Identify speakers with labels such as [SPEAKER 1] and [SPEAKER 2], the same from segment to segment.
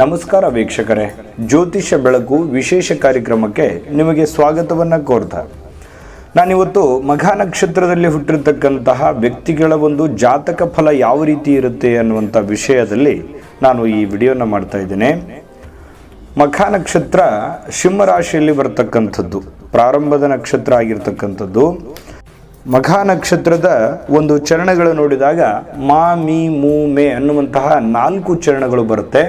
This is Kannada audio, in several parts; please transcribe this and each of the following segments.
[SPEAKER 1] ನಮಸ್ಕಾರ ವೀಕ್ಷಕರೇ. ಜ್ಯೋತಿಷ ಬೆಳಕು ವಿಶೇಷ ಕಾರ್ಯಕ್ರಮಕ್ಕೆ ನಿಮಗೆ ಸ್ವಾಗತವನ್ನು ಕೋರ್ತಾ ನಾನಿವತ್ತು ಮಘ ನಕ್ಷತ್ರದಲ್ಲಿ ಹುಟ್ಟಿರ್ತಕ್ಕಂತಹ ವ್ಯಕ್ತಿಗಳ ಒಂದು ಜಾತಕ ಫಲ ಯಾವ ರೀತಿ ಇರುತ್ತೆ ಅನ್ನುವಂಥ ವಿಷಯದಲ್ಲಿ ನಾನು ಈ ವಿಡಿಯೋನ ಮಾಡ್ತಾ ಇದ್ದೇನೆ. ಮಖ ನಕ್ಷತ್ರ ಸಿಂಹರಾಶಿಯಲ್ಲಿ ಬರ್ತಕ್ಕಂಥದ್ದು, ಪ್ರಾರಂಭದ ನಕ್ಷತ್ರ ಆಗಿರ್ತಕ್ಕಂಥದ್ದು. ಮಖ ನಕ್ಷತ್ರದ ಒಂದು ಚರಣಗಳು ನೋಡಿದಾಗ ಮಾ, ಮೀ, ಮೂ, ಮೇ ಅನ್ನುವಂತಹ ನಾಲ್ಕು ಚರಣಗಳು ಬರುತ್ತೆ.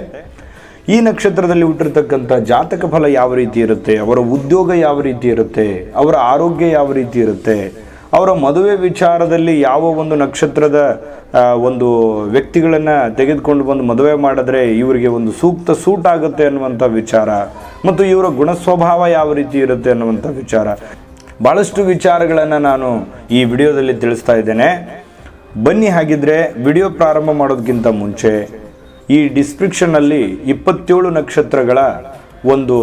[SPEAKER 1] ಈ ನಕ್ಷತ್ರದಲ್ಲಿ ಹುಟ್ಟಿರ್ತಕ್ಕಂಥ ಜಾತಕ ಫಲ ಯಾವ ರೀತಿ ಇರುತ್ತೆ? ಅವರ ಉದ್ಯೋಗ ಯಾವ ರೀತಿ ಇರುತ್ತೆ? ಅವರ ಆರೋಗ್ಯ ಯಾವ ರೀತಿ ಇರುತ್ತೆ? ಅವರ ಮದುವೆ ವಿಚಾರದಲ್ಲಿ ಯಾವ ಒಂದು ನಕ್ಷತ್ರದ ಒಂದು ವ್ಯಕ್ತಿಗಳನ್ನು ತೆಗೆದುಕೊಂಡು ಬಂದು ಮದುವೆ ಮಾಡಿದ್ರೆ ಇವರಿಗೆ ಒಂದು ಸೂಕ್ತ ಸೂಟ್ ಆಗುತ್ತೆ ಅನ್ನುವಂಥ ವಿಚಾರ, ಮತ್ತು ಇವರ ಗುಣಸ್ವಭಾವ ಯಾವ ರೀತಿ ಇರುತ್ತೆ ಅನ್ನುವಂಥ ವಿಚಾರ. ಭಾಳಷ್ಟು ವಿಚಾರಗಳನ್ನು ನಾನು ಈ ವಿಡಿಯೋದಲ್ಲಿ ತಿಳಿಸ್ತಾ ಇದ್ದೇನೆ. ಬನ್ನಿ ಹಾಗಿದ್ರೆ ವಿಡಿಯೋ ಪ್ರಾರಂಭ ಮಾಡೋದಕ್ಕಿಂತ ಮುಂಚೆ ಈ ಡಿಸ್ಕ್ರಿಪ್ಷನ್ನಲ್ಲಿ ಇಪ್ಪತ್ತೇಳು ನಕ್ಷತ್ರಗಳ ಒಂದು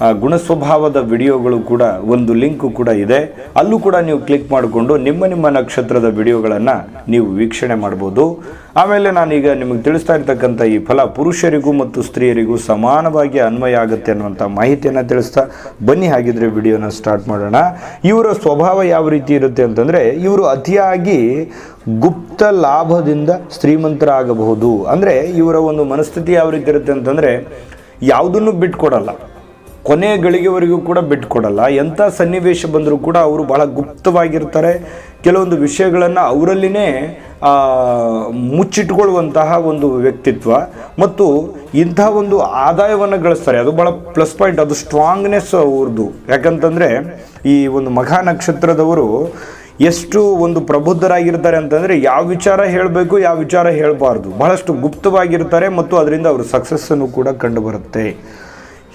[SPEAKER 1] ಆ, ಗುಣಸ್ವಭಾವದ ವಿಡಿಯೋಗಳು ಕೂಡ ಒಂದು ಲಿಂಕು ಕೂಡ ಇದೆ. ಅಲ್ಲೂ ಕೂಡ ನೀವು ಕ್ಲಿಕ್ ಮಾಡಿಕೊಂಡು ನಿಮ್ಮ ನಿಮ್ಮ ನಕ್ಷತ್ರದ ವಿಡಿಯೋಗಳನ್ನು ನೀವು ವೀಕ್ಷಣೆ ಮಾಡ್ಬೋದು. ಆಮೇಲೆ ನಾನೀಗ ನಿಮಗೆ ತಿಳಿಸ್ತಾ ಇರ್ತಕ್ಕಂಥ ಈ ಫಲ ಪುರುಷರಿಗೂ ಮತ್ತು ಸ್ತ್ರೀಯರಿಗೂ ಸಮಾನವಾಗಿ ಅನ್ವಯ ಆಗುತ್ತೆ ಅನ್ನುವಂಥ ಮಾಹಿತಿಯನ್ನು ತಿಳಿಸ್ತಾ ಬನ್ನಿ. ಹಾಗಿದ್ರೆ ವಿಡಿಯೋನ ಸ್ಟಾರ್ಟ್ ಮಾಡೋಣ. ಇವರ ಸ್ವಭಾವ ಯಾವ ರೀತಿ ಇರುತ್ತೆ ಅಂತಂದರೆ ಇವರು ಅತಿಯಾಗಿ ಗುಪ್ತ ಲಾಭದಿಂದ ಶ್ರೀಮಂತರಾಗಬಹುದು. ಅಂದರೆ ಇವರ ಒಂದು ಮನಸ್ಥಿತಿ ಯಾವ ರೀತಿ ಇರುತ್ತೆ ಅಂತಂದರೆ ಯಾವುದನ್ನು ಬಿಟ್ಕೊಡಲ್ಲ. ಕೊನೆ ಗಳಿಗೆವರೆಗೂ ಕೂಡ ಬಿಟ್ಕೊಡಲ್ಲ ಎಂಥ ಸನ್ನಿವೇಶ ಬಂದರೂ ಕೂಡ ಅವರು ಬಹಳ ಗುಪ್ತವಾಗಿರ್ತಾರೆ. ಕೆಲವೊಂದು ವಿಷಯಗಳನ್ನು ಅವರಲ್ಲಿನೇ ಮುಚ್ಚಿಟ್ಕೊಳ್ಳುವಂತಹ ಒಂದು ವ್ಯಕ್ತಿತ್ವ ಮತ್ತು ಇಂತಹ ಒಂದು ಆದಾಯವನ್ನು ಗಳಿಸ್ತಾರೆ. ಅದು ಭಾಳ ಪ್ಲಸ್ ಪಾಯಿಂಟ್. ಅದು ಸ್ಟ್ರಾಂಗ್ನೆಸ್ ಅವ್ರದ್ದು. ಯಾಕಂತಂದರೆ ಈ ಒಂದು ಮಘಾ ನಕ್ಷತ್ರದವರು ಎಷ್ಟು ಒಂದು ಪ್ರಬುದ್ಧರಾಗಿರ್ತಾರೆ ಅಂತಂದರೆ ಯಾವ ವಿಚಾರ ಹೇಳಬೇಕು, ಯಾವ ವಿಚಾರ ಹೇಳಬಾರ್ದು. ಬಹಳಷ್ಟು ಗುಪ್ತವಾಗಿರ್ತಾರೆ ಮತ್ತು ಅದರಿಂದ ಅವರು ಸಕ್ಸಸ್ಸನ್ನು ಕೂಡ ಕಂಡುಬರುತ್ತೆ.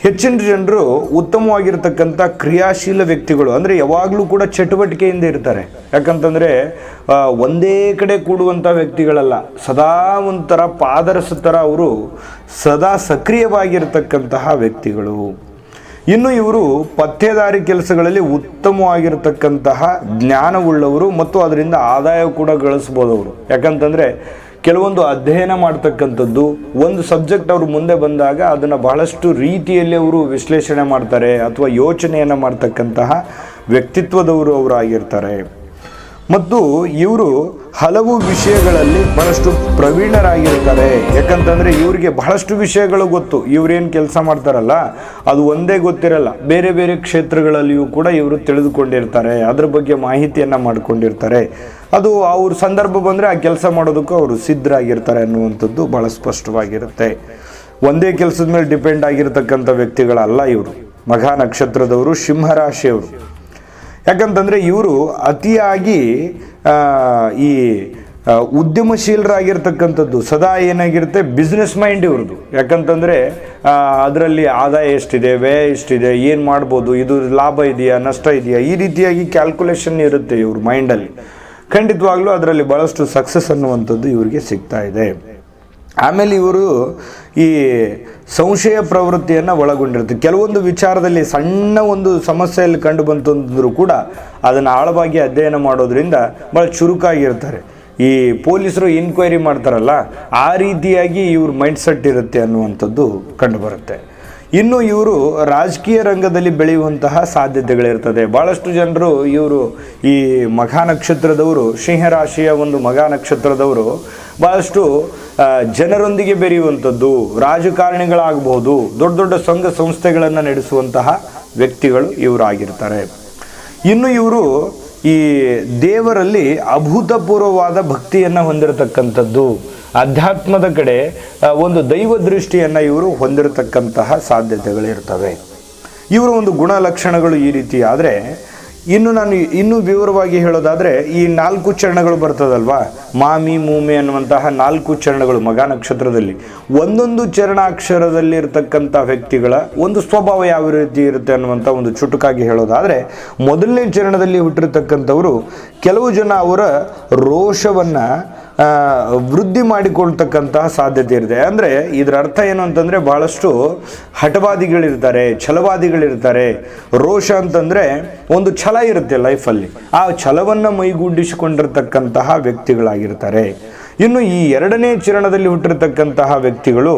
[SPEAKER 1] ಹೆಚ್ಚಿನ ಜನರು ಉತ್ತಮವಾಗಿರ್ತಕ್ಕಂಥ ಕ್ರಿಯಾಶೀಲ ವ್ಯಕ್ತಿಗಳು, ಅಂದರೆ ಯಾವಾಗಲೂ ಕೂಡ ಚಟುವಟಿಕೆಯಿಂದ ಇರ್ತಾರೆ. ಯಾಕಂತಂದರೆ ಒಂದೇ ಕಡೆ ಕೂಡುವಂಥ ವ್ಯಕ್ತಿಗಳಲ್ಲ, ಸದಾ ಒಂಥರ ಪಾದರಸ ಥರ ಅವರು ಸದಾ ಸಕ್ರಿಯವಾಗಿರ್ತಕ್ಕಂತಹ ವ್ಯಕ್ತಿಗಳು. ಇನ್ನು ಇವರು ಪತ್ತೆದಾರಿ ಕೆಲಸಗಳಲ್ಲಿ ಉತ್ತಮವಾಗಿರ್ತಕ್ಕಂತಹ ಜ್ಞಾನವುಳ್ಳವರು ಮತ್ತು ಅದರಿಂದ ಆದಾಯ ಕೂಡ ಗಳಿಸ್ಬೋದು ಅವರು ಯಾಕಂತಂದರೆ ಕೆಲವೊಂದು ಅಧ್ಯಯನ ಮಾಡ್ತಕ್ಕಂಥದ್ದು, ಒಂದು ಸಬ್ಜೆಕ್ಟ್ ಅವರು ಮುಂದೆ ಬಂದಾಗ ಅದನ್ನು ಬಹಳಷ್ಟು ರೀತಿಯಲ್ಲಿ ಅವರು ವಿಶ್ಲೇಷಣೆ ಮಾಡ್ತಾರೆ ಅಥವಾ ಯೋಚನೆಯನ್ನು ಮಾಡ್ತಕ್ಕಂತಹ ವ್ಯಕ್ತಿತ್ವದವರು ಅವರು ಆಗಿರ್ತಾರೆ ಮತ್ತು ಇವರು ಹಲವು ವಿಷಯಗಳಲ್ಲಿ ಬಹಳಷ್ಟು ಪ್ರವೀಣರಾಗಿರ್ತಾರೆ. ಯಾಕಂತಂದರೆ ಇವರಿಗೆ ಬಹಳಷ್ಟು ವಿಷಯಗಳು ಗೊತ್ತು. ಇವ್ರೇನು ಕೆಲಸ ಮಾಡ್ತಾರಲ್ಲ, ಅದು ಒಂದೇ ಗೊತ್ತಿರಲ್ಲ. ಬೇರೆ ಬೇರೆ ಕ್ಷೇತ್ರಗಳಲ್ಲಿಯೂ ಕೂಡ ಇವರು ತಿಳಿದುಕೊಂಡಿರ್ತಾರೆ. ಅದ್ರ ಬಗ್ಗೆ ಮಾಹಿತಿಯನ್ನು ಮಾಡ್ಕೊಂಡಿರ್ತಾರೆ. ಅದು ಅವ್ರ ಸಂದರ್ಭ ಬಂದರೆ ಆ ಕೆಲಸ ಮಾಡೋದಕ್ಕೂ ಅವರು ಸಿದ್ಧರಾಗಿರ್ತಾರೆ ಅನ್ನುವಂಥದ್ದು ಭಾಳ ಸ್ಪಷ್ಟವಾಗಿರುತ್ತೆ. ಒಂದೇ ಕೆಲಸದ ಮೇಲೆ ಡಿಪೆಂಡ್ ಆಗಿರತಕ್ಕಂಥ ವ್ಯಕ್ತಿಗಳಲ್ಲ ಇವರು. ಮಘಾ ನಕ್ಷತ್ರದವರು ಸಿಂಹರಾಶಿಯವರು ಯಾಕಂತಂದರೆ ಇವರು ಅತಿಯಾಗಿ ಈ ಉದ್ಯಮಶೀಲರಾಗಿರ್ತಕ್ಕಂಥದ್ದು ಸದಾ ಏನಾಗಿರುತ್ತೆ ಬಿಸ್ನೆಸ್ ಮೈಂಡ್ ಇವ್ರದ್ದು. ಯಾಕಂತಂದರೆ ಅದರಲ್ಲಿ ಆದಾಯ ಎಷ್ಟಿದೆ, ವ್ಯಯ ಎಷ್ಟಿದೆ, ಏನು ಮಾಡ್ಬೋದು, ಇದು ಲಾಭ ಇದೆಯಾ, ನಷ್ಟ ಇದೆಯಾ, ಈ ರೀತಿಯಾಗಿ ಕ್ಯಾಲ್ಕುಲೇಷನ್ ಇರುತ್ತೆ ಇವ್ರ ಮೈಂಡಲ್ಲಿ ಖಂಡಿತವಾಗ್ಲೂ ಅದರಲ್ಲಿ ಭಾಳಷ್ಟು ಸಕ್ಸಸ್ ಅನ್ನುವಂಥದ್ದು ಇವರಿಗೆ ಸಿಗ್ತಾ ಇದೆ. ಆಮೇಲೆ ಇವರು ಈ ಸಂಶಯ ಪ್ರವೃತ್ತಿಯನ್ನು ಒಳಗೊಂಡಿರುತ್ತೆ. ಕೆಲವೊಂದು ವಿಚಾರದಲ್ಲಿ ಸಣ್ಣ ಒಂದು ಸಮಸ್ಯೆಯಲ್ಲಿ ಕಂಡು ಬಂತು ಕೂಡ ಅದನ್ನು ಆಳವಾಗಿ ಅಧ್ಯಯನ ಮಾಡೋದ್ರಿಂದ ಭಾಳ ಚುರುಕಾಗಿರ್ತಾರೆ. ಈ ಪೊಲೀಸರು ಇನ್ಕ್ವೈರಿ ಮಾಡ್ತಾರಲ್ಲ, ಆ ರೀತಿಯಾಗಿ ಇವ್ರ ಮೈಂಡ್ ಸೆಟ್ ಇರುತ್ತೆ ಅನ್ನುವಂಥದ್ದು ಕಂಡುಬರುತ್ತೆ ಇನ್ನು ಇವರು ರಾಜಕೀಯ ರಂಗದಲ್ಲಿ ಬೆಳೆಯುವಂತಹ ಸಾಧ್ಯತೆಗಳಿರ್ತದೆ. ಭಾಳಷ್ಟು ಜನರು ಇವರು ಈ ಮಘ ನಕ್ಷತ್ರದವರು, ಸಿಂಹರಾಶಿಯ ಒಂದು ಮಘ ನಕ್ಷತ್ರದವರು ಭಾಳಷ್ಟು ಜನರೊಂದಿಗೆ ಬೆರೆಯುವಂಥದ್ದು, ರಾಜಕಾರಣಿಗಳಾಗಬಹುದು, ದೊಡ್ಡ ದೊಡ್ಡ ಸಂಘ ಸಂಸ್ಥೆಗಳನ್ನು ನಡೆಸುವಂತಹ ವ್ಯಕ್ತಿಗಳು ಇವರಾಗಿರ್ತಾರೆ. ಇನ್ನು ಇವರು ಈ ದೇವರಲ್ಲಿ ಅಭೂತಪೂರ್ವವಾದ ಭಕ್ತಿಯನ್ನು ಹೊಂದಿರತಕ್ಕಂಥದ್ದು. ಅಧ್ಯಾತ್ಮದ ಕಡೆ ಒಂದು ದೈವ ದೃಷ್ಟಿಯನ್ನು ಇವರು ಹೊಂದಿರತಕ್ಕಂತಹ ಸಾಧ್ಯತೆಗಳಿರ್ತವೆ ಇವರ ಒಂದು ಗುಣಲಕ್ಷಣಗಳು ಈ ರೀತಿ ಆದರೆ, ಇನ್ನು ನಾನು ಇನ್ನೂ ವಿವರವಾಗಿ ಹೇಳೋದಾದರೆ, ಈ ನಾಲ್ಕು ಚರಣಗಳು ಬರ್ತದಲ್ವಾ? ಮಾಮಿ, ಮೂಮೆ ಅನ್ನುವಂತಹ ನಾಲ್ಕು ಚರಣಗಳು ಮಗ ನಕ್ಷತ್ರದಲ್ಲಿ. ಒಂದೊಂದು ಚರಣಾಕ್ಷರದಲ್ಲಿ ಇರತಕ್ಕಂಥ ವ್ಯಕ್ತಿಗಳ ಒಂದು ಸ್ವಭಾವ ಯಾವ ರೀತಿ ಇರುತ್ತೆ ಅನ್ನುವಂಥ ಒಂದು ಚುಟುಕಾಗಿ ಹೇಳೋದಾದರೆ, ಮೊದಲನೇ ಚರಣದಲ್ಲಿ ಹುಟ್ಟಿರ್ತಕ್ಕಂಥವರು ಕೆಲವು ಜನ ಅವರ ರೋಷವನ್ನು ವೃದ್ಧಿ ಮಾಡಿಕೊಳ್ತಕ್ಕಂತಹ ಸಾಧ್ಯತೆ ಇರುತ್ತೆ ಅಂದರೆ ಇದರ ಅರ್ಥ ಏನು ಅಂತಂದರೆ ಭಾಳಷ್ಟು ಹಠವಾದಿಗಳಿರ್ತಾರೆ, ಛಲವಾದಿಗಳಿರ್ತಾರೆ. ರೋಷ ಅಂತಂದರೆ ಒಂದು ಛಲ ಇರುತ್ತೆ ಲೈಫಲ್ಲಿ. ಆ ಛಲವನ್ನು ಮೈಗೂಡಿಸಿಕೊಂಡಿರ್ತಕ್ಕಂತಹ ವ್ಯಕ್ತಿಗಳಾಗಿರ್ತಾರೆ. ಇನ್ನು ಈ ಎರಡನೇ ಚರಣದಲ್ಲಿ ಹುಟ್ಟಿರ್ತಕ್ಕಂತಹ ವ್ಯಕ್ತಿಗಳು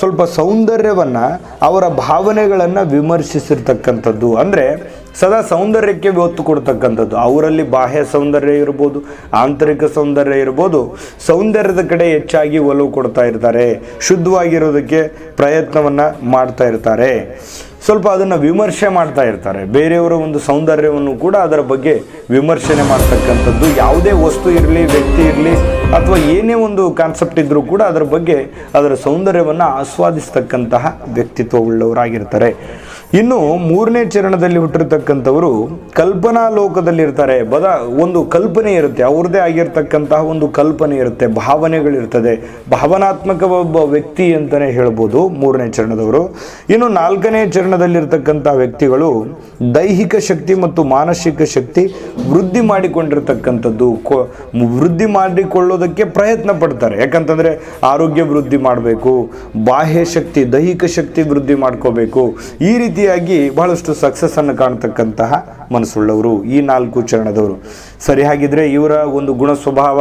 [SPEAKER 1] ಸ್ವಲ್ಪ ಸೌಂದರ್ಯವನ್ನು ಅವರ ಭಾವನೆಗಳನ್ನು ವಿಮರ್ಶಿಸಿರ್ತಕ್ಕಂಥದ್ದು. ಅಂದರೆ ಸದಾ ಸೌಂದರ್ಯಕ್ಕೆ ಒತ್ತು ಕೊಡ್ತಕ್ಕಂಥದ್ದು. ಅವರಲ್ಲಿ ಬಾಹ್ಯ ಸೌಂದರ್ಯ ಇರ್ಬೋದು, ಆಂತರಿಕ ಸೌಂದರ್ಯ ಇರ್ಬೋದು, ಸೌಂದರ್ಯದ ಕಡೆ ಹೆಚ್ಚಾಗಿ ಒಲವು ಕೊಡ್ತಾ ಇರ್ತಾರೆ. ಶುದ್ಧವಾಗಿರೋದಕ್ಕೆ ಪ್ರಯತ್ನವನ್ನು ಮಾಡ್ತಾ ಇರ್ತಾರೆ. ಸ್ವಲ್ಪ ಅದನ್ನು ವಿಮರ್ಶೆ ಮಾಡ್ತಾ ಇರ್ತಾರೆ. ಬೇರೆಯವರ ಒಂದು ಸೌಂದರ್ಯವನ್ನು ಕೂಡ ಅದರ ಬಗ್ಗೆ ವಿಮರ್ಶನೆ ಮಾಡ್ತಕ್ಕಂಥದ್ದು. ಯಾವುದೇ ವಸ್ತು ಇರಲಿ, ವ್ಯಕ್ತಿ ಇರಲಿ, ಅಥವಾ ಏನೇ ಒಂದು ಕಾನ್ಸೆಪ್ಟ್ ಇದ್ದರೂ ಕೂಡ ಅದರ ಬಗ್ಗೆ ಅದರ ಸೌಂದರ್ಯವನ್ನು ಆಸ್ವಾದಿಸ್ತಕ್ಕಂತಹ ವ್ಯಕ್ತಿತ್ವವುಳ್ಳವರಾಗಿರ್ತಾರೆ. ಇನ್ನು ಮೂರನೇ ಚರಣದಲ್ಲಿ ಹುಟ್ಟಿರ್ತಕ್ಕಂಥವರು ಕಲ್ಪನಾ ಲೋಕದಲ್ಲಿ ಇರ್ತಾರೆ. ಬದ ಒಂದು ಕಲ್ಪನೆ ಇರುತ್ತೆ. ಅವ್ರದ್ದೇ ಆಗಿರ್ತಕ್ಕಂತಹ ಒಂದು ಕಲ್ಪನೆ ಇರುತ್ತೆ. ಭಾವನೆಗಳಿರ್ತದೆ. ಭಾವನಾತ್ಮಕ ಒಬ್ಬ ವ್ಯಕ್ತಿ ಅಂತಲೇ ಹೇಳ್ಬೋದು ಮೂರನೇ ಚರಣದವರು. ಇನ್ನು ನಾಲ್ಕನೇ ಚರಣದಲ್ಲಿರ್ತಕ್ಕಂಥ ವ್ಯಕ್ತಿಗಳು ದೈಹಿಕ ಶಕ್ತಿ ಮತ್ತು ಮಾನಸಿಕ ಶಕ್ತಿ ವೃದ್ಧಿ ಮಾಡಿಕೊಂಡಿರ್ತಕ್ಕಂಥದ್ದು. ವೃದ್ಧಿ ಮಾಡಿಕೊಳ್ಳೋದಕ್ಕೆ ಪ್ರಯತ್ನ ಪಡ್ತಾರೆ. ಯಾಕಂತಂದರೆ ಆರೋಗ್ಯ ವೃದ್ಧಿ ಮಾಡಬೇಕು. ಬಾಹ್ಯ ಶಕ್ತಿ, ದೈಹಿಕ ಶಕ್ತಿ ವೃದ್ಧಿ ಮಾಡ್ಕೋಬೇಕು. ಈ ರೀತಿಯಾಗಿ ಬಹಳಷ್ಟು ಸಕ್ಸಸ್ಸನ್ನು ಕಾಣ್ತಕ್ಕಂತಹ ಮನಸ್ಸುಳ್ಳವರು ಈ ನಾಲ್ಕು ಚರಣದವರು. ಸರಿ ಹಾಗಿದ್ರೆ ಇವರ ಒಂದು ಗುಣ ಸ್ವಭಾವ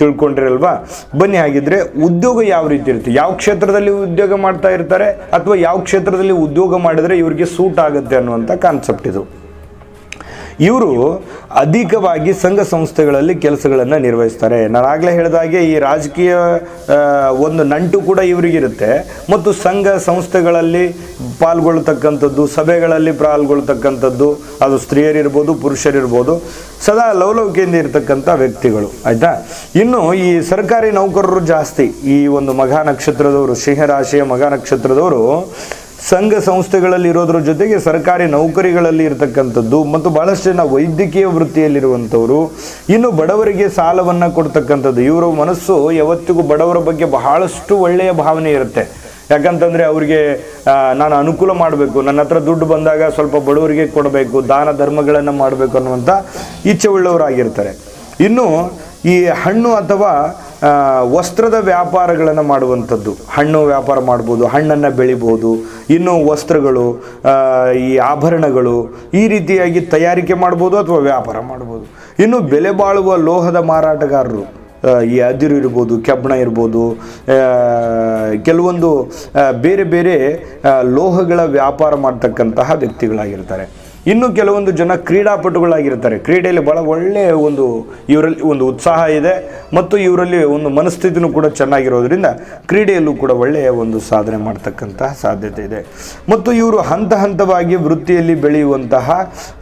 [SPEAKER 1] ತಿಳ್ಕೊಂಡಿರಲ್ವಾ? ಬನ್ನಿ ಹಾಗಿದ್ರೆ ಉದ್ಯೋಗ ಯಾವ ರೀತಿ ಇರುತ್ತೆ? ಯಾವ ಕ್ಷೇತ್ರದಲ್ಲಿ ಉದ್ಯೋಗ ಮಾಡ್ತಾ ಇರ್ತಾರೆ ಅಥವಾ ಯಾವ ಕ್ಷೇತ್ರದಲ್ಲಿ ಉದ್ಯೋಗ ಮಾಡಿದ್ರೆ ಇವರಿಗೆ ಸೂಟ್ ಆಗುತ್ತೆ ಅನ್ನುವಂಥ ಕಾನ್ಸೆಪ್ಟ್ ಇದು. ಇವರು ಅಧಿಕವಾಗಿ ಸಂಘ ಸಂಸ್ಥೆಗಳಲ್ಲಿ ಕೆಲಸಗಳನ್ನು ನಿರ್ವಹಿಸ್ತಾರೆ. ನಾನು ಆಗಲೇ ಹೇಳಿದಾಗೆ ಈ ರಾಜಕೀಯ ಒಂದು ನಂಟು ಕೂಡ ಇವರಿಗಿರುತ್ತೆ. ಮತ್ತು ಸಂಘ ಸಂಸ್ಥೆಗಳಲ್ಲಿ ಪಾಲ್ಗೊಳ್ತಕ್ಕಂಥದ್ದು, ಸಭೆಗಳಲ್ಲಿ ಪಾಲ್ಗೊಳ್ತಕ್ಕಂಥದ್ದು, ಅದು ಸ್ತ್ರೀಯರಿರ್ಬೋದು, ಪುರುಷರಿರ್ಬೋದು, ಸದಾ ಲವಲವಿಕೆಯಿಂದ ಇರತಕ್ಕಂಥ ವ್ಯಕ್ತಿಗಳು, ಆಯಿತಾ? ಇನ್ನು ಈ ಸರ್ಕಾರಿ ನೌಕರರು ಜಾಸ್ತಿ. ಈ ಒಂದು ಮಘಾ ನಕ್ಷತ್ರದವರು, ಸಿಂಹರಾಶಿಯ ಮಘಾ ನಕ್ಷತ್ರದವರು ಸಂಘ ಸಂಸ್ಥೆಗಳಲ್ಲಿ ಇರೋದ್ರ ಜೊತೆಗೆ ಸರ್ಕಾರಿ ನೌಕರಿಗಳಲ್ಲಿ ಇರತಕ್ಕಂಥದ್ದು ಮತ್ತು ಬಹಳಷ್ಟು ಜನ ವೈದ್ಯಕೀಯ ವೃತ್ತಿಯಲ್ಲಿರುವಂಥವರು. ಇನ್ನು ಬಡವರಿಗೆ ಸಾಲವನ್ನು ಕೊಡ್ತಕ್ಕಂಥದ್ದು. ಇವರ ಮನಸ್ಸು ಯಾವತ್ತಿಗೂ ಬಡವರ ಬಗ್ಗೆ ಬಹಳಷ್ಟು ಒಳ್ಳೆಯ ಭಾವನೆ ಇರುತ್ತೆ. ಯಾಕಂತಂದರೆ ಅವರಿಗೆ ನಾನು ಅನುಕೂಲ ಮಾಡಬೇಕು. ನನ್ನ ಹತ್ರ ದುಡ್ಡು ಬಂದಾಗ ಸ್ವಲ್ಪ ಬಡವರಿಗೆ ಕೊಡಬೇಕು, ದಾನ ಧರ್ಮಗಳನ್ನು ಮಾಡಬೇಕು ಅನ್ನುವಂಥ ಇಚ್ಛೆ ಉಳ್ಳವರಾಗಿರ್ತಾರೆ ಇನ್ನು ಈ ಹಣ್ಣು ಅಥವಾ ವಸ್ತ್ರದ ವ್ಯಾಪಾರಗಳನ್ನು ಮಾಡುವಂಥದ್ದು. ಹಣ್ಣು ವ್ಯಾಪಾರ ಮಾಡ್ಬೋದು, ಹಣ್ಣನ್ನು ಬೆಳಿಬೋದು, ಇನ್ನು ವಸ್ತ್ರಗಳು ಈ ಆಭರಣಗಳು ಈ ರೀತಿಯಾಗಿ ತಯಾರಿಕೆ ಮಾಡ್ಬೋದು ಅಥವಾ ವ್ಯಾಪಾರ ಮಾಡ್ಬೋದು. ಇನ್ನು ಬೆಲೆ ಬಾಳುವ ಲೋಹದ ಮಾರಾಟಗಾರರು ಈ ಅದಿರು ಇರ್ಬೋದು ಕೆಬ್ಬಣ ಇರ್ಬೋದು ಕೆಲವೊಂದು ಬೇರೆ ಬೇರೆ ಲೋಹಗಳ ವ್ಯಾಪಾರ ಮಾಡ್ತಕ್ಕಂತಹ ವ್ಯಕ್ತಿಗಳಾಗಿರ್ತಾರೆ. ಇನ್ನು ಕೆಲವೊಂದು ಜನ ಕ್ರೀಡಾಪಟುಗಳಾಗಿರ್ತಾರೆ. ಕ್ರೀಡೆಯಲ್ಲಿ ಭಾಳ ಒಳ್ಳೆಯ ಒಂದು ಇವರಲ್ಲಿ ಒಂದು ಉತ್ಸಾಹ ಇದೆ ಮತ್ತು ಇವರಲ್ಲಿ ಒಂದು ಮನಸ್ಥಿತಿನೂ ಕೂಡ ಚೆನ್ನಾಗಿರೋದ್ರಿಂದ ಕ್ರೀಡೆಯಲ್ಲೂ ಕೂಡ ಒಳ್ಳೆಯ ಒಂದು ಸಾಧನೆ ಮಾಡ್ತಕ್ಕಂತಹ ಸಾಧ್ಯತೆ ಇದೆ. ಮತ್ತು ಇವರು ಹಂತ ಹಂತವಾಗಿ ವೃತ್ತಿಯಲ್ಲಿ ಬೆಳೆಯುವಂತಹ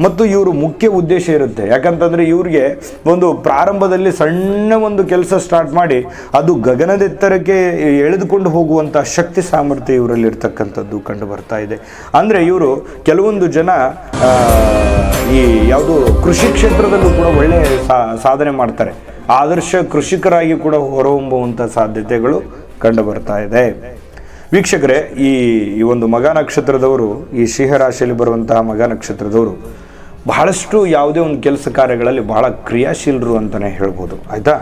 [SPEAKER 1] ಮತ್ತು ಇವರು ಮುಖ್ಯ ಉದ್ದೇಶ ಇರುತ್ತೆ. ಯಾಕಂತಂದರೆ ಇವ್ರಿಗೆ ಒಂದು ಪ್ರಾರಂಭದಲ್ಲಿ ಸಣ್ಣ ಒಂದು ಕೆಲಸ ಸ್ಟಾರ್ಟ್ ಮಾಡಿ ಅದು ಗಗನದೆತ್ತರಕ್ಕೆ ಎಳೆದುಕೊಂಡು ಹೋಗುವಂಥ ಶಕ್ತಿ ಸಾಮರ್ಥ್ಯ ಇವರಲ್ಲಿ ಇರ್ತಕ್ಕಂಥದ್ದು ಕಂಡು ಬರ್ತಾ ಇದೆ. ಅಂದರೆ ಇವರು ಕೆಲವೊಂದು ಜನ ಈ ಯಾವುದು ಕೃಷಿ ಕ್ಷೇತ್ರದಲ್ಲೂ ಕೂಡ ಒಳ್ಳೆಯ ಸಾಧನೆ ಮಾಡ್ತಾರೆ. ಆದರ್ಶ ಕೃಷಿಕರಾಗಿ ಕೂಡ ಹೊರಹೊಮ್ಮುವಂಥ ಸಾಧ್ಯತೆಗಳು ಕಂಡು ಬರ್ತಾ ಇದೆ. ವೀಕ್ಷಕರೇ, ಈ ಈ ಒಂದು ಮಗ ನಕ್ಷತ್ರದವರು, ಈ ಸಿಂಹರಾಶಿಯಲ್ಲಿ ಬರುವಂತಹ ಮಗ ನಕ್ಷತ್ರದವರು, ಬಹಳಷ್ಟು ಯಾವುದೇ ಒಂದು ಕೆಲಸ ಕಾರ್ಯಗಳಲ್ಲಿ ಬಹಳ ಕ್ರಿಯಾಶೀಲರು ಅಂತಲೇ ಹೇಳ್ಬೋದು. ಆಯಿತಾ?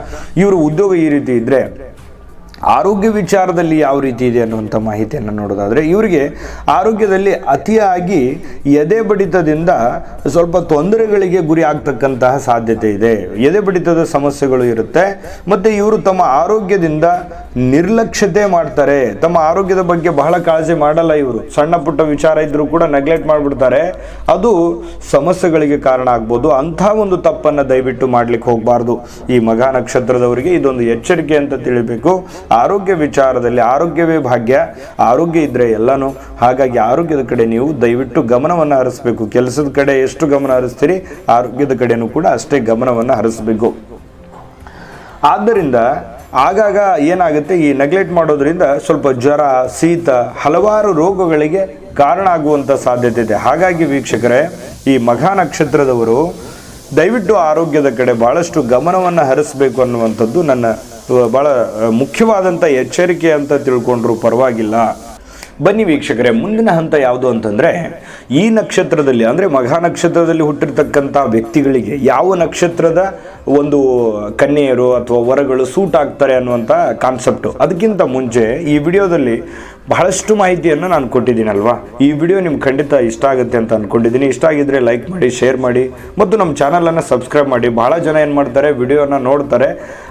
[SPEAKER 1] ಇವರು ಉದ್ಯೋಗ ಈ ರೀತಿ ಇದ್ದರೆ ಆರೋಗ್ಯ ವಿಚಾರದಲ್ಲಿ ಯಾವ ರೀತಿ ಇದೆ ಅನ್ನುವಂಥ ಮಾಹಿತಿಯನ್ನು ನೋಡೋದಾದರೆ, ಇವರಿಗೆ ಆರೋಗ್ಯದಲ್ಲಿ ಅತಿಯಾಗಿ ಎದೆ ಬಡಿತದಿಂದ ಸ್ವಲ್ಪ ತೊಂದರೆಗಳಿಗೆ ಗುರಿ ಆಗ್ತಕ್ಕಂತಹ ಸಾಧ್ಯತೆ ಇದೆ. ಎದೆ ಬಡಿತದ ಸಮಸ್ಯೆಗಳು ಇರುತ್ತೆ. ಮತ್ತು ಇವರು ತಮ್ಮ ಆರೋಗ್ಯದಿಂದ ನಿರ್ಲಕ್ಷ್ಯತೆ ಮಾಡ್ತಾರೆ. ತಮ್ಮ ಆರೋಗ್ಯದ ಬಗ್ಗೆ ಬಹಳ ಕಾಳಜಿ ಮಾಡಲ್ಲ ಇವರು. ಸಣ್ಣ ಪುಟ್ಟ ವಿಚಾರ ಇದ್ದರೂ ಕೂಡ ನೆಗ್ಲೆಕ್ಟ್ ಮಾಡಿಬಿಡ್ತಾರೆ. ಅದು ಸಮಸ್ಯೆಗಳಿಗೆ ಕಾರಣ ಆಗ್ಬೋದು. ಅಂಥ ಒಂದು ತಪ್ಪನ್ನು ದಯವಿಟ್ಟು ಮಾಡ್ಲಿಕ್ಕೆ ಹೋಗಬಾರ್ದು. ಈ ಮಗ ನಕ್ಷತ್ರದವರಿಗೆ ಇದೊಂದು ಎಚ್ಚರಿಕೆ ಅಂತ ತಿಳಿಬೇಕು. ಆರೋಗ್ಯ ವಿಚಾರದಲ್ಲಿ ಆರೋಗ್ಯವೇ ಭಾಗ್ಯ. ಆರೋಗ್ಯ ಇದ್ರೆ ಎಲ್ಲನೂ. ಹಾಗಾಗಿ ಆರೋಗ್ಯದ ಕಡೆ ನೀವು ದಯವಿಟ್ಟು ಗಮನವನ್ನು ಹರಿಸಬೇಕು. ಕೆಲಸದ ಕಡೆ ಎಷ್ಟು ಗಮನ ಹರಿಸ್ತೀರಿ, ಆರೋಗ್ಯದ ಕಡೆನೂ ಕೂಡ ಅಷ್ಟೇ ಗಮನವನ್ನು ಹರಿಸಬೇಕು. ಆದ್ದರಿಂದ ಆಗಾಗ ಏನಾಗುತ್ತೆ, ಈ ನೆಗ್ಲೆಕ್ಟ್ ಮಾಡೋದ್ರಿಂದ ಸ್ವಲ್ಪ ಜ್ವರ, ಶೀತ, ಹಲವಾರು ರೋಗಗಳಿಗೆ ಕಾರಣ ಆಗುವಂಥ ಸಾಧ್ಯತೆ ಇದೆ. ಹಾಗಾಗಿ ವೀಕ್ಷಕರೇ, ಈ ಮಘ ನಕ್ಷತ್ರದವರು ದಯವಿಟ್ಟು ಆರೋಗ್ಯದ ಕಡೆ ಭಾಳಷ್ಟು ಗಮನವನ್ನು ಹರಿಸಬೇಕು ಅನ್ನುವಂಥದ್ದು ನನ್ನ ಭಾಳ ಮುಖ್ಯವಾದಂಥ ಎಚ್ಚರಿಕೆ ಅಂತ ತಿಳ್ಕೊಂಡ್ರು ಪರವಾಗಿಲ್ಲ. ಬನ್ನಿ ವೀಕ್ಷಕರೇ, ಮುಂದಿನ ಹಂತ ಯಾವುದು ಅಂತಂದರೆ, ಈ ನಕ್ಷತ್ರದಲ್ಲಿ, ಅಂದರೆ ಮಘ ನಕ್ಷತ್ರದಲ್ಲಿ ಹುಟ್ಟಿರ್ತಕ್ಕಂಥ ವ್ಯಕ್ತಿಗಳಿಗೆ ಯಾವ ನಕ್ಷತ್ರದ ಒಂದು ಕನ್ಯೆಯರು ಅಥವಾ ವರಗಳು ಸೂಟ್ ಆಗ್ತಾರೆ ಅನ್ನುವಂಥ ಕಾನ್ಸೆಪ್ಟು ಅದಕ್ಕಿಂತ ಮುಂಚೆ ಈ ವಿಡಿಯೋದಲ್ಲಿ ಬಹಳಷ್ಟು ಮಾಹಿತಿಯನ್ನು ನಾನು ಕೊಟ್ಟಿದ್ದೀನಲ್ವಾ? ಈ ವಿಡಿಯೋ ನಿಮ್ಗೆ ಖಂಡಿತ ಇಷ್ಟ ಆಗುತ್ತೆ ಅಂತ ಅಂದ್ಕೊಂಡಿದ್ದೀನಿ ಇಷ್ಟ ಆಗಿದ್ರೆ ಲೈಕ್ ಮಾಡಿ ಶೇರ್ ಮಾಡಿ. ಮತ್ತು ನಮ್ಮ ಚಾನಲನ್ನು ಸಬ್ಸ್ಕ್ರೈಬ್ ಮಾಡಿ. ಬಹಳ ಜನ ಏನು ಮಾಡ್ತಾರೆ ವಿಡಿಯೋನ ನೋಡ್ತಾರೆ.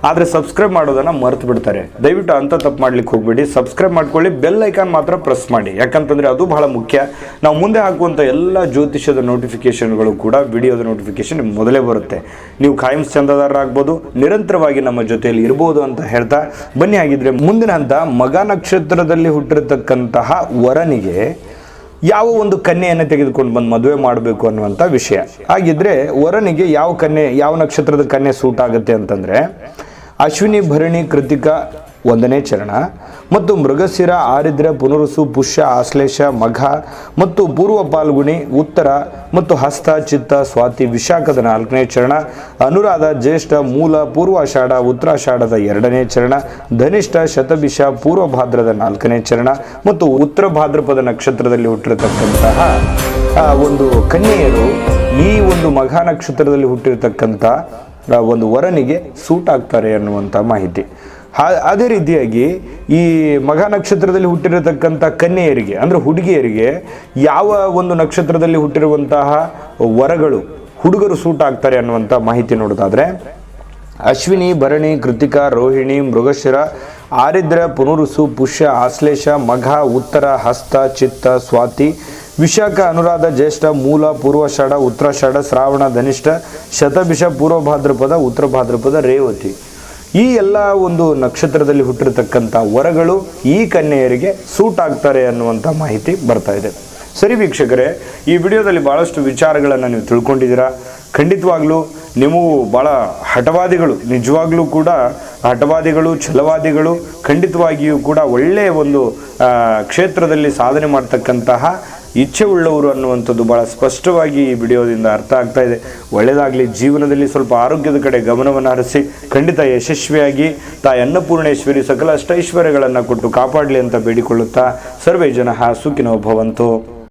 [SPEAKER 1] ಆದರೆ ಸಬ್ಸ್ಕ್ರೈಬ್ ಮಾಡೋದನ್ನು ಮರೆತು ಬಿಡ್ತಾರೆ ದಯವಿಟ್ಟು ಅಂಥ ತಪ್ಪು ಮಾಡ್ಲಿಕ್ಕೆ ಹೋಗ್ಬೇಡಿ. ಸಬ್ಸ್ಕ್ರೈಬ್ ಮಾಡ್ಕೊಳ್ಳಿ. ಬೆಲ್ ಐಕಾನ್ ಮಾತ್ರ ಪ್ರೆಸ್ ಮಾಡಿ. ಯಾಕಂತಂದರೆ ಅದು ಬಹಳ ಮುಖ್ಯ. ನಾವು ಮುಂದೆ ಹಾಕುವಂಥ ಎಲ್ಲ ಜ್ಯೋತಿಷ್ಯದ ನೋಟಿಫಿಕೇಶನ್ಗಳು ಕೂಡ ವಿಡಿಯೋದ ನೋಟಿಫಿಕೇಶನ್ ನಿಮ್ಗೆ ಮೊದಲೇ ಬರುತ್ತೆ. ನೀವು ಖಾಯಂ ಚಂದದಾರರಾಗ್ಬೋದು. ನಿರಂತರವಾಗಿ ನಮ್ಮ ಜೊತೆಯಲ್ಲಿ ಇರ್ಬೋದು ಅಂತ ಹೇಳ್ತಾ ಬನ್ನಿ. ಆಗಿದ್ರೆ ಮುಂದಿನ ಹಂತ ಮಗ ನಕ್ಷತ್ರದಲ್ಲಿ ಹುಟ್ಟಿರತಕ್ಕಂತಹ ವರನಿಗೆ ಯಾವ ಒಂದು ಕನ್ಯೆಯನ್ನು ತೆಗೆದುಕೊಂಡು ಬಂದು ಮದುವೆ ಮಾಡಬೇಕು ಅನ್ನುವಂಥ ವಿಷಯ. ಹಾಗಿದ್ರೆ ವರನಿಗೆ ಯಾವ ಕನ್ಯೆ, ಯಾವ ನಕ್ಷತ್ರದ ಕನ್ಯೆ ಸೂಟ್ ಆಗುತ್ತೆ ಅಂತಂದ್ರೆ ಅಶ್ವಿನಿ ಭರಣಿ ಕೃತಿಕ ಒಂದನೇ ಚರಣ ಮತ್ತು ಮೃಗಶಿರ, ಆರಿದ್ರ, ಪುನರುಸು, ಪುಷ್ಯ, ಆಶ್ಲೇಷ, ಮಘ ಮತ್ತು ಪೂರ್ವ ಪಾಲ್ಗುಣಿ, ಉತ್ತರ ಮತ್ತು ಹಸ್ತ, ಚಿತ್ತ, ಸ್ವಾತಿ, ವಿಶಾಖದ ನಾಲ್ಕನೇ ಚರಣ, ಅನುರಾಧ, ಜ್ಯೇಷ್ಠ, ಮೂಲ, ಪೂರ್ವಾಷಾಢ, ಉತ್ತರಾಷಾಢದ ಎರಡನೇ ಚರಣ, ಧನಿಷ್ಠ, ಶತಭಿಷ ಪೂರ್ವ ಭಾದ್ರದ ನಾಲ್ಕನೇ ಚರಣ ಮತ್ತು ಉತ್ತರ ಭಾದ್ರಪದ ನಕ್ಷತ್ರದಲ್ಲಿ ಹುಟ್ಟಿರತಕ್ಕಂತಹ ಒಂದು ಕನ್ಯೆಯರು ಈ ಒಂದು ಮಘ ನಕ್ಷತ್ರದಲ್ಲಿ ಹುಟ್ಟಿರತಕ್ಕಂಥ ಒಂದು ವರನಿಗೆ ಸೂಟ್ ಆಗ್ತಾರೆ ಅನ್ನುವಂಥ ಮಾಹಿತಿ. ಅದೇ ರೀತಿಯಾಗಿ ಈ ಮಘ ನಕ್ಷತ್ರದಲ್ಲಿ ಹುಟ್ಟಿರತಕ್ಕಂಥ ಕನ್ಯೆಯರಿಗೆ, ಅಂದರೆ ಹುಡುಗಿಯರಿಗೆ ಯಾವ ಒಂದು ನಕ್ಷತ್ರದಲ್ಲಿ ಹುಟ್ಟಿರುವಂತಹ ವರಗಳು ಹುಡುಗರು ಸೂಟ್ ಆಗ್ತಾರೆ ಅನ್ನುವಂಥ ಮಾಹಿತಿ ನೋಡೋದಾದರೆ, ಅಶ್ವಿನಿ, ಭರಣಿ, ಕೃತಿಕಾ, ರೋಹಿಣಿ, ಮೃಗಶಿರ, ಆರಿದ್ರ, ಪುನರುಸು, ಪುಷ್ಯ, ಆಶ್ಲೇಷ, ಮಘ, ಉತ್ತರ, ಹಸ್ತ, ಚಿತ್ತ, ಸ್ವಾತಿ ವಿಶಾಖ ಅನುರಾಧ ಜ್ಯೇಷ್ಠ, ಮೂಲ ಪೂರ್ವಷಾಢ ಉತ್ತರಾಷಾಢ ಶ್ರಾವಣ ಧನಿಷ್ಠ, ಶತಭಿಷ, ಪೂರ್ವ ಭಾದ್ರಪದ, ಉತ್ತರ ಭಾದ್ರಪದ, ರೇವತಿ. ಈ ಎಲ್ಲ ಒಂದು ನಕ್ಷತ್ರದಲ್ಲಿ ಹುಟ್ಟಿರತಕ್ಕಂಥ ವರಗಳು ಈ ಕನ್ಯೆಯರಿಗೆ ಸೂಟ್ ಆಗ್ತಾರೆ ಅನ್ನುವಂಥ ಮಾಹಿತಿ ಬರ್ತಾ ಇದೆ. ಸರಿ ವೀಕ್ಷಕರೇ, ಈ ವಿಡಿಯೋದಲ್ಲಿ ಭಾಳಷ್ಟು ವಿಚಾರಗಳನ್ನು ನೀವು ತಿಳ್ಕೊಂಡಿದ್ದೀರಾ? ಖಂಡಿತವಾಗ್ಲೂ ನೀವು ಭಾಳ ಹಠವಾದಿಗಳು, ನಿಜವಾಗ್ಲೂ ಕೂಡ ಹಠವಾದಿಗಳು, ಛಲವಾದಿಗಳು, ಖಂಡಿತವಾಗಿಯೂ ಕೂಡ ಒಳ್ಳೆಯ ಒಂದು ಕ್ಷೇತ್ರದಲ್ಲಿ ಸಾಧನೆ ಮಾಡ್ತಕ್ಕಂತಹ ಇಚ್ಛೆ ಉಳ್ಳವರು ಅನ್ನುವಂಥದ್ದು ಭಾಳ ಸ್ಪಷ್ಟವಾಗಿ ಈ ವಿಡಿಯೋದಿಂದ ಅರ್ಥ ಆಗ್ತಾ ಇದೆ. ಒಳ್ಳೆಯದಾಗಲಿ ಜೀವನದಲ್ಲಿ ಸ್ವಲ್ಪ ಆರೋಗ್ಯದ ಕಡೆ ಗಮನವನ್ನು ಹರಿಸಿ, ಖಂಡಿತ ಯಶಸ್ವಿಯಾಗಿ ತಾಯಿ ಅನ್ನಪೂರ್ಣೇಶ್ವರಿ ಸಕಲ ಅಷ್ಟೈಶ್ವರ್ಯಗಳನ್ನು ಕೊಟ್ಟು ಕಾಪಾಡಲಿ ಅಂತ ಬೇಡಿಕೊಳ್ಳುತ್ತಾ ಸರ್ವೇ ಜನ ಸುಖಿನೋ ಭವಂತು.